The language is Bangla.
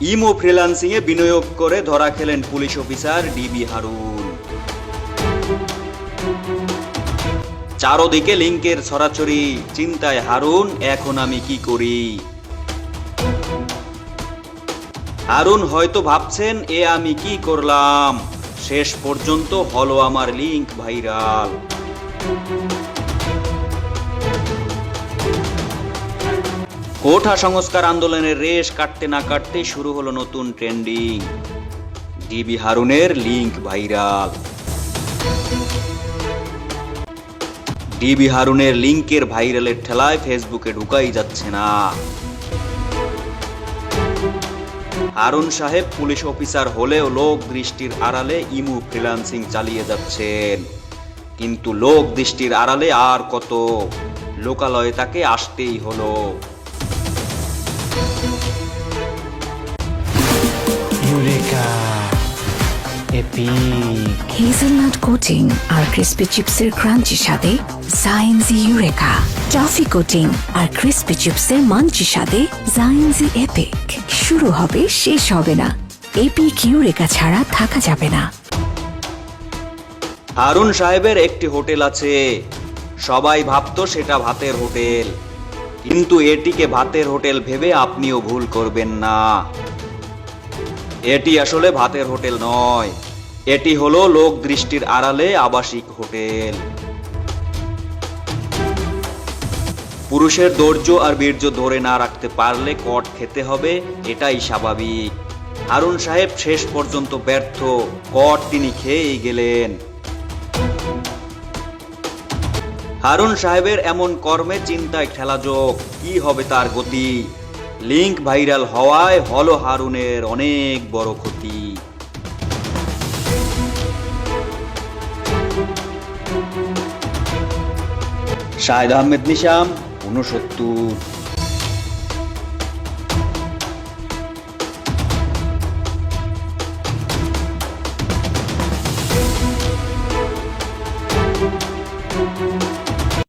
ইমো ফ্রিল্যান্সিংয়ে বিনিয়োগ করে ধরা খেলেন পুলিশ অফিসার ডিবি হারুন। চারোদিকে লিঙ্কের ছড়াছড়ি, চিন্তায়, হারুন, এখন আমি কি করি? হারুন হয়তো ভাবছেন, এ আমি কি করলাম? শেষ পর্যন্ত হলো আমার লিংক ভাইরাল। কোঠা সংস্কার আন্দোলনের রেশ কাটতে না কাটতে শুরু হলো নতুন ট্রেন্ডিং। ডিবি হারুনের লিঙ্ক ভাইরাল ডিবি হারুনের লিঙ্কের ভাইরালের ঠেলায় ফেসবুকে ঢুকাই যাচ্ছে না। হারুন সাহেব পুলিশ অফিসার হলেও লোক দৃষ্টির আড়ালে ইমু ফ্রিল্যান্সিং চালিয়ে যাচ্ছেন। কিন্তু লোক দৃষ্টির আড়ালে আর কত? লোকালয়ে তাকে আসতেই হলো। ইউরেকা এপিক হেজেলনাট কোটিং আর ক্রিসপি চিপসের ক্রাঞ্চি স্বাদে জাইন্সি ইউরেকা টফি কোটিং আর ক্রিসপি চিপসের মাঞ্চি স্বাদে জাইন্সি এপিক শুরু হবে শেষ হবে না। এপিক ইউরেকা ছাড়া থাকা যাবে না। হারুন সাহেবের একটি হোটেল আছে। সবাই ভাবতো সেটা ভাতের হোটেল। কিন্তু এটিকে ভাতের হোটেল ভেবে আপনিও ভুল করবেন না। এটি আসলে ভাতের হোটেল নয়। এটি হলো লোক দৃষ্টির আড়ালে আবাসিক হোটেল। পুরুষের ধৈর্য আর বীর্য ধরে না রাখতে পারলে কট খেতে হবে, এটাই স্বাভাবিক। হারুন সাহেব শেষ পর্যন্ত ব্যর্থ, কট তিনি খেয়েই গেলেন। হারুন সাহেবের এমন কর্মে চিন্তায় খেলা যোগ। কি হবে তার গতি? লিঙ্ক ভাইরাল হওয়ায় হলো হারুনের অনেক বড় ক্ষতি। শাহেদ আহমেদ নিশাম, ঊনসত্তর।